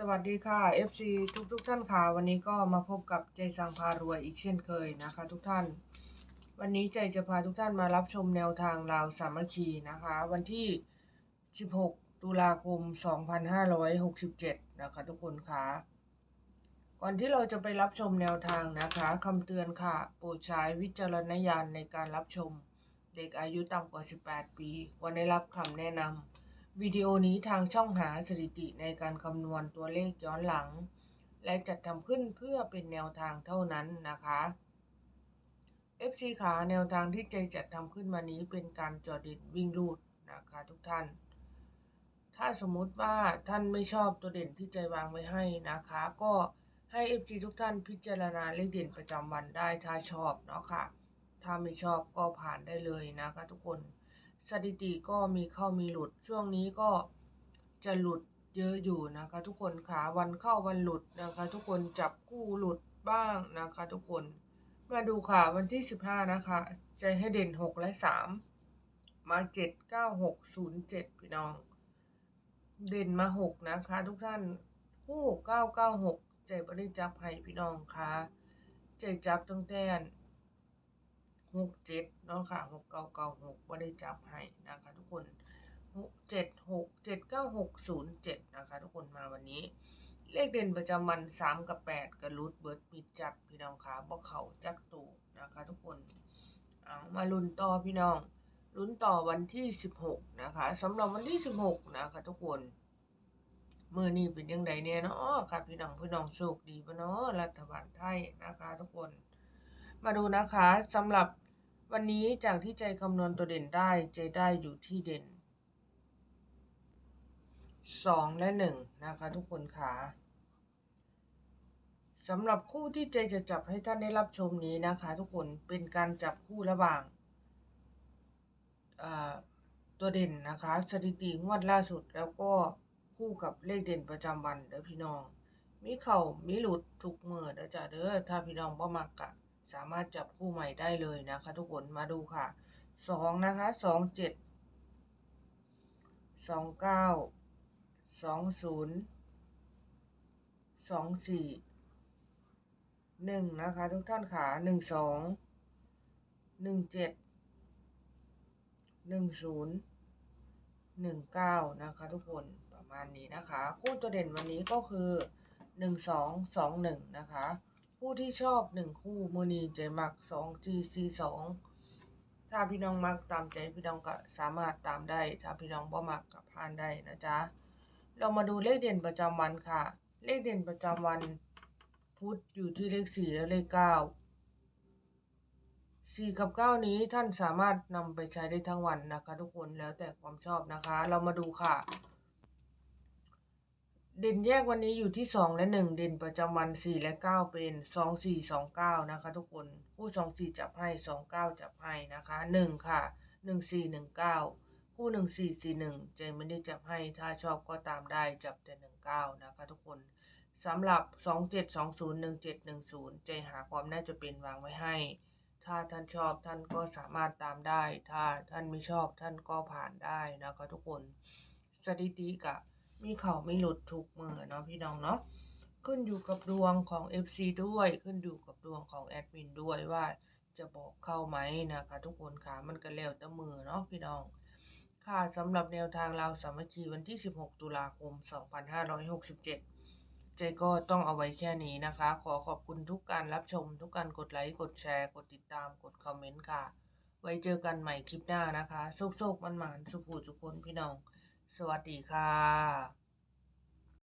สวัสดีค่ะ FC ทุกทุกๆท่านค่ะ วันนี้ก็มาพบกับใจสังพารวยอีกเช่นเคยนะคะ ทุกท่าน วันนี้ใจจะพาทุกท่านมารับชมแนวทางลาวสามัคคีนะคะ วันที่ 16 ตุลาคม 2567 นะคะ ทุกคนค่ะ ก่อนที่เราจะไปรับชมแนวทางนะคะคำเตือนค่ะ โปรดใช้วิจารณญาณในการรับชม เด็กอายุต่ำกว่า 18 ปีควรได้รับคำแนะนำ วิดีโอนี้ทางช่องหาสถิติในการคำนวณตัวเลขย้อนหลัง และจัดทำขึ้นเพื่อเป็นแนวทางเท่านั้นนะคะ FC ขาแนวทางที่ใจจัดทำขึ้นมานี้เป็นการจอดิดวิ่งรูดนะคะทุกท่าน ถ้าสมมุติว่าท่านไม่ชอบตัวเด่นที่ใจวางไว้ให้นะคะ ก็ให้ FC ทุกท่านพิจารณาเลขเด่นประจำวันได้ถ้าชอบเนาะค่ะ ถ้าไม่ชอบก็ผ่านได้เลยนะคะทุกคน สถิติก็มีเข้ามีหลุด ช่วงนี้ก็จะหลุดเยอะอยู่นะคะ ทุกคนค่ะวันเข้าวันหลุดนะคะ ทุกคนจับคู่หลุดบ้างนะคะ ทุกคนมาดูค่ะวันที่15นะคะ ใจให้เด่น6และ3มา7 9 6 0 7พี่น้อง เด่นมา6นะคะ ทุกท่านคู่9 9 6ใจบริจับให้พี่น้องค่ะใจจับตั้งแต่ หกเจ็ดเนาะค่ะหกเก้าเก้าหกว่าได้จับให้นะคะทุกคนหกเจ็ดหกเจ็ดเก้าหกศูนย์เจ็ดนะคะทุกคนมาวันนี้ เลขเด่นประจำวันสามกับแปดกระลุดเบิร์ดปิดจัดพี่น้องค่ะบ่เขาจักตูนะคะทุกคนเอามาลุ้นต่อพี่น้องลุ้นต่อวันที่สิบหกนะคะสำหรับวันที่สิบหกนะคะทุกคนมือนี้เป็นยังไงเนี่ยเนาะค่ะพี่น้องพี่น้องโชคดีปะเนาะรัฐบาลไทยนะคะ ทุกคน มาดูนะคะสำหรับ วันนี้จากที่ใจคำนวณตัวเด่นได้ใจได้อยู่ที่เด่นสองและหนึ่งนะคะทุกคนค่ะสำหรับคู่ที่ใจจะจับให้ท่านได้รับชมนี้นะคะ ทุกคนเป็นการจับคู่ระหว่างตัวเด่นนะคะ สถิติงวดล่าสุดแล้วก็คู่กับเลขเด่นประจำวันเด้อพี่น้อง มีเข่ามีหลุดทุกมือเด้อจ้ะเด้อถ้าพี่น้องบ่มักกะ สามารถจับคู่ใหม่ได้เลยนะคะทุกคนมาดูค่ะสองนะคะสองเจ็ดสองเก้าสองศูนย์สองสี่หนึ่งนะคะทุกท่านค่ะหนึ่งสองหนึ่งเจ็ดหนึ่งศูนย์หนึ่งเก้านะคะทุกคนประมาณนี้นะคะ คู่ตัวเด่นวันนี้ก็คือหนึ่งสองสองหนึ่งนะคะ ผู้ที่ชอบหนึ่งคู่มือนีใจมักสองจีซีสองถ้าพี่น้องมักตามใจพี่น้องก็สามารถตามได้ ถ้าพี่น้องบ่มักก็ผ่านได้นะจ๊ะ เรามาดูเลขเด่นประจำวันค่ะ เลขเด่นประจำวันพุธอยู่ที่เลขสี่และเลขเก้าสี่กับเก้านี้ท่านสามารถนำไปใช้ได้ทั้งวันนะคะ ทุกคนแล้วแต่ความชอบนะคะ เรามาดูค่ะ เด่นแยกวันนี้อยู่ที่สองและหนึ่งเด่นประจำวันสี่และเก้าเป็นสองสี่สองเก้านะคะทุกคนผู้สองสี่จับให้สองเก้าจับให้นะคะหนึ่งค่ะหนึ่งสี่หนึ่งเก้าคู่หนึ่งสี่สี่หนึ่งเจไม่ได้จับให้ถ้าชอบก็ตามได้จับแต่หนึ่งเก้านะคะทุกคนสำหรับสองเจ็ดสองศูนย์หนึ่งเจ็ดหนึ่งศูนย์เจหาความน่าจะเป็นวางไว้ให้ ถ้าท่านชอบท่านก็สามารถตามได้ ถ้าท่านไม่ชอบท่านก็ผ่านได้นะคะทุกคนสถิติกะ มีเข่าไม่หลุดทุกมือเนาะพี่น้องเนาะขึ้นอยู่กับดวงของ FC ด้วย ขึ้นอยู่กับดวงของแอดมินด้วยว่าจะบอกเข้าไหมนะคะทุกคนค่ะมันก็แล้วแต่มือเนาะพี่น้อง ค่ะสำหรับแนวทางเราสามัคคีวันที่ 16 ตุลาคม 2567ใจก็ต้องเอาไว้แค่นี้นะคะ ขอขอบคุณทุกการรับชม ทุกการกดไลค์ กดแชร์ กดติดตาม กดคอมเมนต์ค่ะ ไว้เจอกันใหม่คลิปหน้านะคะ โชคๆมันๆสุขูสุขคนพี่น้อง สวัสดีค่ะ